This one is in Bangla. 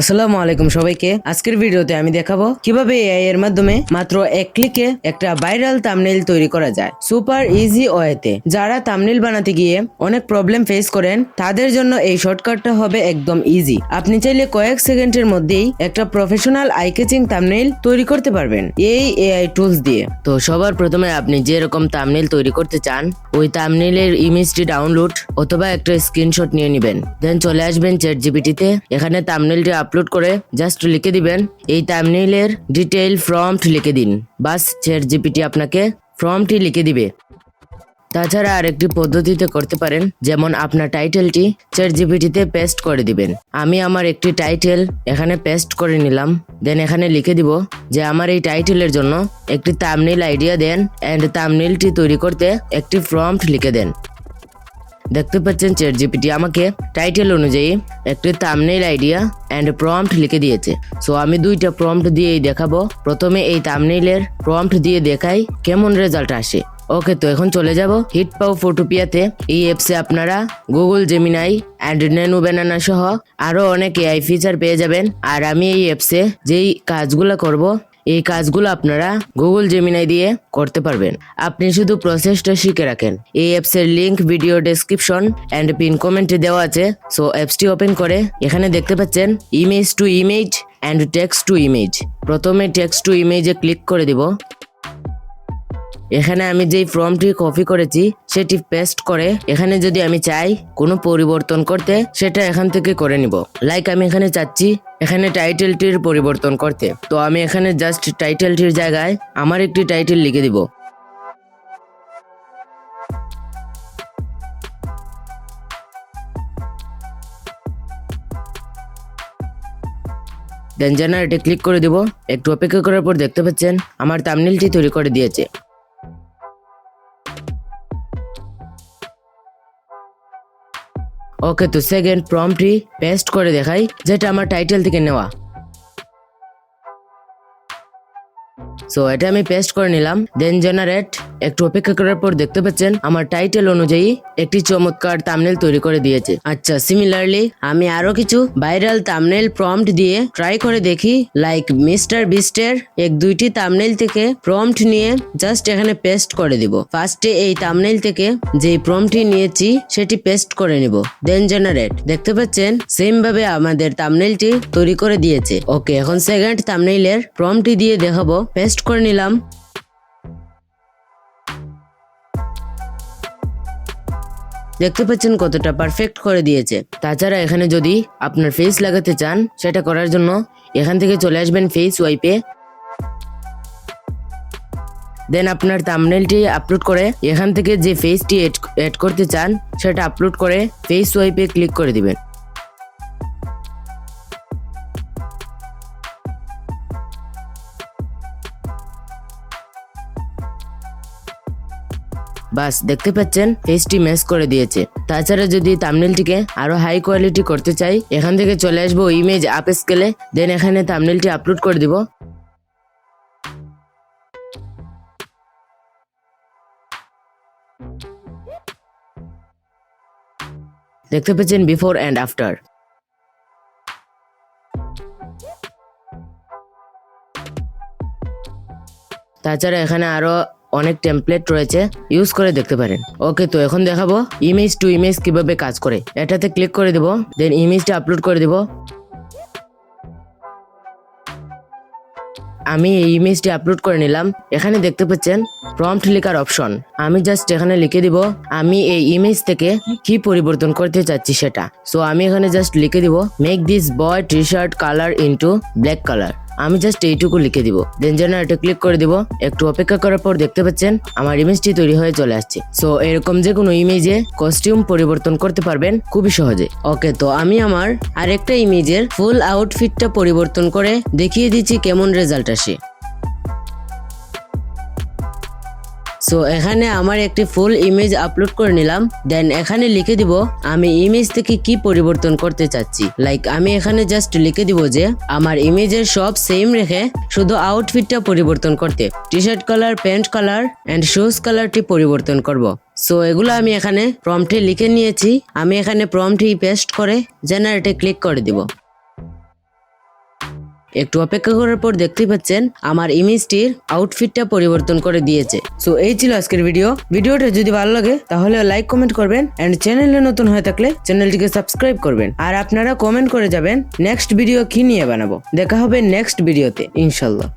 আসসালামু আলাইকুম সবাইকে। আজকের ভিডিওতে আমি দেখাবো কীভাবে এআই এর মাধ্যমে মাত্র এক ক্লিকে একটা ভাইরাল থাম্বনেইল তৈরি করা যায়। সুপার ইজি ওয়েতে। যারা থাম্বনেইল বানাতে গিয়ে অনেক প্রবলেম ফেস করেন, তাদের জন্য এই শর্টকাটটা হবে একদম ইজি আপনি চাইলে কয়েক সেকেন্ডের মধ্যেই একটা প্রফেশনাল আই ক্যাচিং থাম্বনেইল তৈরি করতে পারবেন এই এআই টুলস দিয়ে। তো সবার প্রথমে আপনি যেরকম থাম্বনেইল তৈরি করতে চান, ওই থাম্বনেইলের ইমেজটি ডাউনলোড অথবা একটা স্ক্রিনশট নিয়ে নেবেন। দেন চলে আসবেন চ্যাট জিপিটিতে এখানে থাম্বনেইলটি আপলোড করে জাস্ট লিখে দিবেন। এই থাম্বনেইলের ডিটেইল ফ্রমট লিখে দিন। বাস চ্যাট জিপিটি আপনাকে ফর্মটি লিখে দিবে। তাছাড়া আরেকটি পদ্ধতিতে করতে পারেন, যেমন আপনার টাইটেলটি চ্যাট জিপিটিতে পেস্ট করে দিবেন। আমি আমার একটি টাইটেল এখানে পেস্ট করে নিলাম। দেন এখানে লিখে দিব যে আমার এই টাইটেলের জন্য একটি তামনিল আইডিয়া দেন অ্যান্ড তামনিলটি তৈরি করতে একটি ফ্রম্পট লিখে দেন। দেখতে পাচ্ছেন চ্যাট জিপিটি আমাকে টাইটেল অনুযায়ী একটি তামনেল আইডিয়া অ্যান্ড প্রম্পট লিখে দিয়েছে। সো আমি দুইটা প্রম্পট দিয়েই দেখাবো। প্রথমে এই থাম্বনেইলের প্রম্পট দিয়ে দেখাই কেমন রেজাল্ট আসে। ওকে, তো এখন চলে যাব। হিট পাও ফটোপিয়াতে এই অ্যাপসে আপনারা Google Gemini and nano banana সহ আরও অনেক এআই ফিচার পেয়ে যাবেন। আর আমি এই অ্যাপসে যেই কাজগুলো করব এই কাজগুলো আপনারা গুগল জেমিনাই দিয়ে করতে পারবেন। আপনি শুধু প্রসেসটা শিখে রাখেন। এই অ্যাপসের link video description and pin কমেন্টে দেওয়া আছে। সো অ্যাপসটি ওপেন করে এখানে দেখতে পাচ্ছেন image to image and text to image প্রথমে টেক্সট টু ইমেজে ক্লিক করে দিব। এখানে আমি যেই ফর্মটি কপি করেছি, সেটি পেস্ট করে এখানে যদি আমি চাই কোনো পরিবর্তন করতে, সেটা এখান থেকে করে নিব। লাইক আমি এখানে চাচ্ছি এখানে টাইটেলটির পরিবর্তন করতে। তো আমি এখানে জাস্ট টাইটেলটির জায়গায় আমার একটি টাইটেল লিখে দিব। দেন জেনারেটে ক্লিক করে দিব। একটু অপেক্ষা করার পর দেখতে পাচ্ছেন, আমার তামনিলটি তৈরি করে দিয়েছে। ওকে তো সেকেন্ড প্রম্পটি পেস্ট করে দেখাই, যেটা আমার টাইটেল থেকে নেওয়া। সো এটা আমি পেস্ট করে নিলাম দেন জেনারেট একটু অপেক্ষা করার পর দেখতে পাচ্ছেন, আমার টাইটেল অনুযায়ী একটি চমৎকার তামনেল তৈরি করে দিয়েছে। আচ্ছা সিমিলারলি আমি আরও কিছু ভাইরাল তামনেল প্রম্পট দিয়ে ট্রাই করে দেখি লাইক মিস্টার বিস্টের এক দুইটি তামনেল থেকে প্রম্পট নিয়ে জাস্ট এখানে পেস্ট করে দিব। ফার্স্টে এই তামনেল থেকে যে প্রম্পটটি নিয়েছি, সেটি পেস্ট করে নিব। দেন জেনারেট দেখতে পাচ্ছেন সেম ভাবে আমাদের তামনেলটি তৈরি করে দিয়েছে। ওকে এখন সেকেন্ড তামনেইলের প্রম্পটটি দিয়ে দেখাবো। পেস্ট করে নিলাম। দেখতে পাচ্ছেন কতটা পারফেক্ট করে দিয়েছে। তাছাড়া এখানে যদি আপনার ফেস লাগাতে চান, সেটা করার জন্য এখান থেকে চলে আসবেন ফেস ওয়াইপে দেন আপনার তামনেলটি আপলোড করে এখান থেকে যে ফেসটি এড করতে চান, সেটা আপলোড করে ফেস ওয়াইপে ক্লিক করে দিবেন। বাস, দেখতে পাচ্ছেন? ফেসটি ম্যাচ করে দিয়েছে। তাছাড়া যদি থাম্বনেলটিকে আরও হাই কোয়ালিটি করতে চাই, এখান থেকে চলে আসব ইমেজ আপ স্কেলে দেন এখানে থাম্বনেলটি আপলোড করে দিব। দেখতে পাচ্ছেন বিফোর অ্যান্ড আফটার তাছাড়া এখানে আরও অনেক টেমপ্লেট রয়েছে ইউজ করে দেখতে পারেন। ওকে তো এখন দেখাবো ইমেজ টু ইমেজ কীভাবে কাজ করে। এটাতে ক্লিক করে দেব দেন ইমেজটা আপলোড করে দেব। আমি এই ইমেজটি আপলোড করে নিলাম। এখানে দেখতে পাচ্ছেন প্রম্পট লেখার অপশন আমি জাস্ট এখানে লিখে দিব, আমি এই ইমেজ থেকে কি পরিবর্তন করতে চাচ্ছি সেটা। সো আমি এখানে জাস্ট লিখে দিব make this boy T shirt colour into black colour আমি জাস্ট এইটুকু লিখে দিব। দেন এটা ক্লিক করে দিব। একটু অপেক্ষা করার পর দেখতে পাচ্ছেন, আমার ইমেজটি তৈরি হয়ে চলে আসছে। সো এরকম যে কোনো ইমেজে কস্টিউম পরিবর্তন করতে পারবেন খুবই সহজে। ওকে তো আমি আমার আরেকটা ইমেজের ফুল আউটফিটটা পরিবর্তন করে দেখিয়ে দিচ্ছি কেমন রেজাল্ট আসে। সো এখানে আমার একটি ফুল ইমেজ আপলোড করে নিলাম। দেন এখানে লিখে দিব, আমি ইমেজ থেকে কি পরিবর্তন করতে চাচ্ছি? লাইক আমি এখানে জাস্ট লিখে দিব যে, আমার ইমেজের সব সেম রেখে শুধু আউটফিটটা পরিবর্তন করতে। T shirt colour pant colour and shoes কালারটি পরিবর্তন করব। সো এগুলো আমি এখানে প্রম্পটে লিখে নিয়েছি। আমি এখানে প্রম্পটি পেস্ট করে জেনারেটে ক্লিক করে দিব। একটু অপেক্ষা করার পর দেখতেই পাচ্ছেন, আমার ইমেজটির আউটফিটটা পরিবর্তন করে দিয়েছে। সো এই ছিল আজকের ভিডিও ভিডিওটা যদি ভালো লাগে, তাহলে লাইক কমেন্ট করবেন এন্ড চ্যানেলে নতুন হয়ে থাকলে চ্যানেলটিকে সাবস্ক্রাইব করবেন। আর আপনারা কমেন্ট করে যাবেন নেক্সট ভিডিও কি নিয়ে বানাবো? দেখা হবে নেক্সট ভিডিওতে ইনশাল্লাহ।